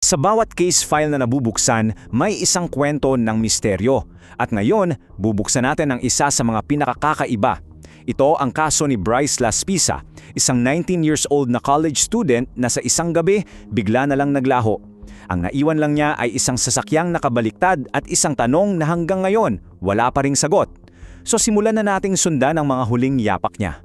Sa bawat case file na nabubuksan, may isang kwento ng misteryo. At ngayon, bubuksan natin ang isa sa mga pinakakakaiba. Ito ang kaso ni Bryce Laspisa, isang 19 years old na college student na sa isang gabi bigla na lang naglaho. Ang naiwan lang niya ay isang sasakyang nakabaliktad at isang tanong na hanggang ngayon wala pa ring sagot. So simulan na nating sundan ang mga huling yapak niya.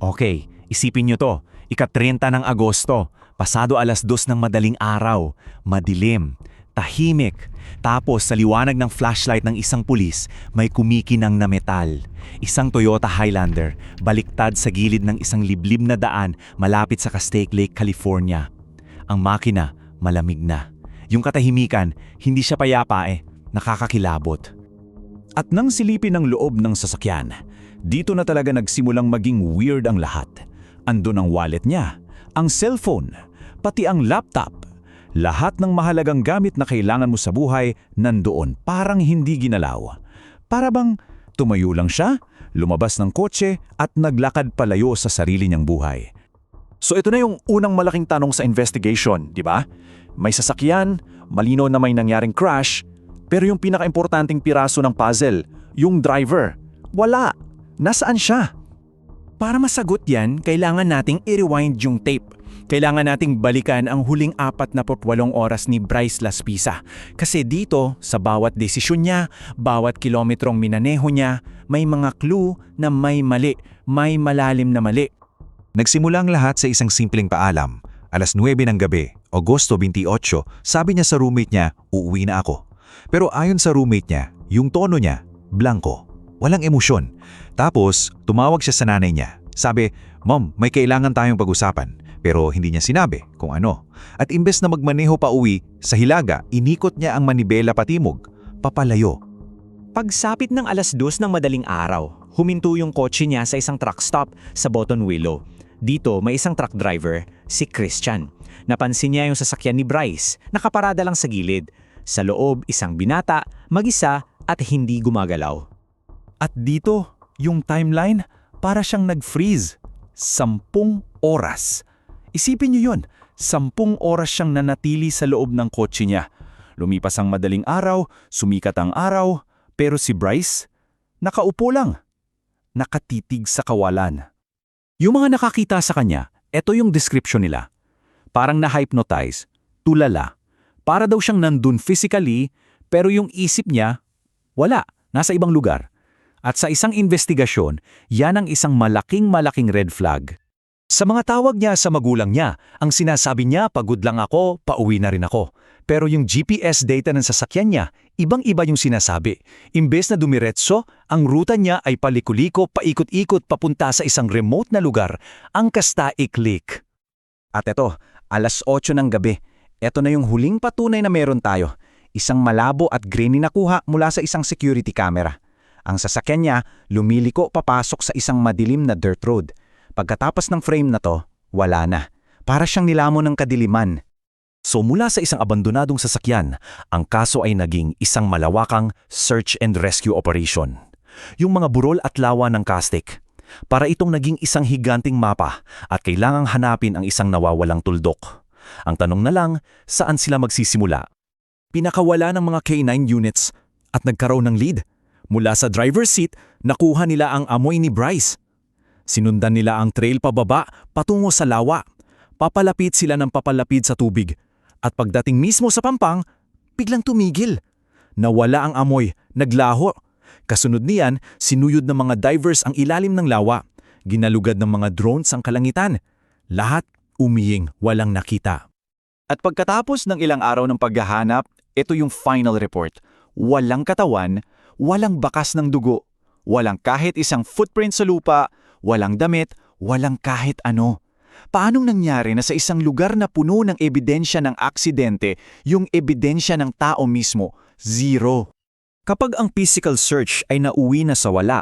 Okay, isipin nyo to. Ika-30 ng Agosto, pasado alas dos ng madaling araw, madilim, tahimik. Tapos sa liwanag ng flashlight ng isang pulis, may kumikinang na metal. Isang Toyota Highlander, baliktad sa gilid ng isang liblib na daan malapit sa Castaic Lake, California. Ang makina, malamig na. Yung katahimikan, hindi siya payapa eh, nakakakilabot. At nang silipin ang loob ng sasakyan, dito na talaga nagsimulang maging weird ang lahat. Andun ang wallet niya, ang cellphone, pati ang laptop. Lahat ng mahalagang gamit na kailangan mo sa buhay nandoon parang hindi ginalaw. Para bang tumayo lang siya, lumabas ng kotse at naglakad palayo sa sarili niyang buhay. So ito na yung unang malaking tanong sa investigation, di ba? May sasakyan, malino na may nangyaring crash, pero yung pinakaimportanteng piraso ng puzzle, yung driver, wala. Nasaan siya? Para masagot yan, kailangan nating i-rewind yung tape. Kailangan nating balikan ang huling 48 oras ni Bryce Laspisa. Kasi dito, sa bawat desisyon niya, bawat kilometrong minaneho niya, may mga clue na may mali, may malalim na mali. Nagsimula ang lahat sa isang simpleng paalam. Alas 9 ng gabi, Agosto 28, sabi niya sa roommate niya, uuwi na ako. Pero ayon sa roommate niya, yung tono niya, blanco. Walang emosyon. Tapos, tumawag siya sa nanay niya. Sabi, Mom, may kailangan tayong pag-usapan. Pero hindi niya sinabi kung ano. At imbes na magmaneho pa uwi, sa hilaga, inikot niya ang manibela patimog, papalayo. Pagsapit ng alas dos ng madaling araw, huminto yung kotse niya sa isang truck stop sa Bottom Willow. Dito may isang truck driver, si Christian. Napansin niya yung sasakyan ni Bryce, nakaparada lang sa gilid. Sa loob, isang binata, mag-isa at hindi gumagalaw. At dito, yung timeline, para siyang nag-freeze. Sampung oras. Isipin niyo yun, sampung oras siyang nanatili sa loob ng kotse niya. Lumipas ang madaling araw, sumikat ang araw, pero si Bryce, nakaupo lang. Nakatitig sa kawalan. Yung mga nakakita sa kanya, eto yung description nila. Parang na-hypnotize, tulala. Para daw siyang nandun physically, pero yung isip niya, wala, nasa ibang lugar. At sa isang investigasyon, yan ang isang malaking-malaking red flag. Sa mga tawag niya sa magulang niya, ang sinasabi niya pagod lang ako, pauwi na rin ako. Pero yung GPS data ng sasakyan niya, ibang-iba yung sinasabi. Imbes na dumiretso, ang ruta niya ay palikuliko, paikot-ikot papunta sa isang remote na lugar, ang Castaik Lake. At eto, alas 8 ng gabi, eto na yung huling patunay na meron tayo. Isang malabo at grainy na kuha mula sa isang security camera. Ang sasakyan niya lumiliko papasok sa isang madilim na dirt road. Pagkatapos ng frame na to, wala na. Para siyang nilamon ng kadiliman. So mula sa isang abandonadong sasakyan, ang kaso ay naging isang malawakang search and rescue operation. Yung mga burol at lawa ng Castic. Para itong naging isang higanting mapa at kailangang hanapin ang isang nawawalang tuldok. Ang tanong na lang, saan sila magsisimula? Pinakawala ng mga K9 units at nagkaroon ng lead. Mula sa driver's seat, nakuha nila ang amoy ni Bryce. Sinundan nila ang trail pababa patungo sa lawa. Papalapit sila ng papalapit sa tubig. At pagdating mismo sa pampang, biglang tumigil. Nawala ang amoy, naglaho. Kasunod niyan, sinuyod ng mga divers ang ilalim ng lawa. Ginalugad ng mga drones ang kalangitan. Lahat umiying walang nakita. At pagkatapos ng ilang araw ng paghahanap, ito yung final report. Walang katawan, walang bakas ng dugo, walang kahit isang footprint sa lupa, walang damit, walang kahit ano. Paanong nangyari na sa isang lugar na puno ng ebidensya ng aksidente, yung ebidensya ng tao mismo, zero? Kapag ang physical search ay nauwi na sa wala,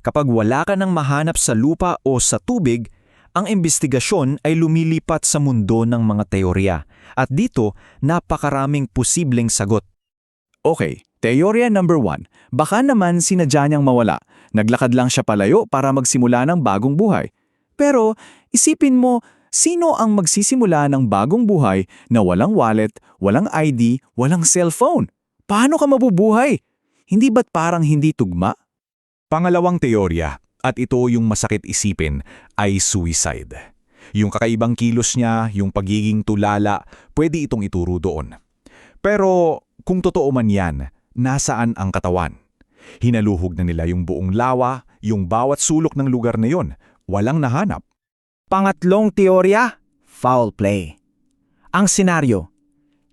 kapag wala ka nang mahanap sa lupa o sa tubig, ang investigasyon ay lumilipat sa mundo ng mga teorya. At dito, napakaraming posibleng sagot. Okay, teorya number one. Baka naman sinadya niyang mawala. Naglakad lang siya palayo para magsimula ng bagong buhay. Pero isipin mo, Sino ang magsisimula ng bagong buhay na walang wallet, walang ID, walang cellphone? Paano ka mabubuhay? Hindi ba't parang hindi tugma? Pangalawang teorya, at ito yung masakit isipin, ay suicide. Yung kakaibang kilos niya, yung pagiging tulala, pwede itong ituro doon. Pero kung totoo man yan, nasaan ang katawan? Hinaluhog na nila yung buong lawa, yung bawat sulok ng lugar na yon, walang nahanap. Pangatlong teorya, foul play. Ang senaryo,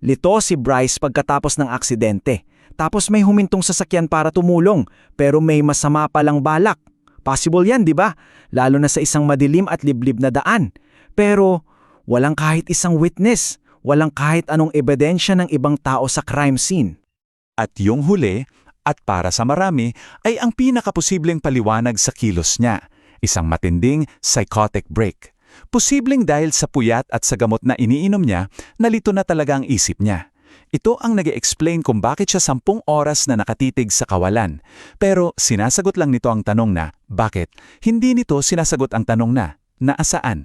lito si Bryce pagkatapos ng aksidente, tapos may humintong sasakyan para tumulong, pero may masama palang balak. Possible yan, di ba? Lalo na sa isang madilim at liblib na daan. Pero walang kahit isang witness, walang kahit anong ebidensya ng ibang tao sa crime scene. At yung huli, at para sa marami, ay ang pinakaposibleng paliwanag sa kilos niya, isang matinding psychotic break. Posibleng dahil sa puyat at sa gamot na iniinom niya, nalito na talaga ang isip niya. Ito ang nag explain kung bakit siya sampung oras na nakatitig sa kawalan. Pero sinasagot lang nito ang tanong na, bakit? Hindi nito sinasagot ang tanong na, naasaan?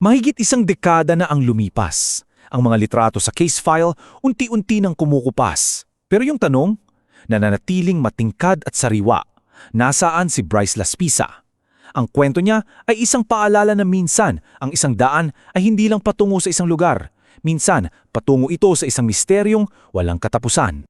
Mahigit isang dekada na ang lumipas. Ang mga litrato sa case file unti-unti nang kumukupas. Pero yung tanong, nananatiling matingkad at sariwa. Nasaan si Bryce Laspisa? Ang kwento niya ay isang paalala na minsan ang isang daan ay hindi lang patungo sa isang lugar. Minsan, patungo ito sa isang misteryong walang katapusan.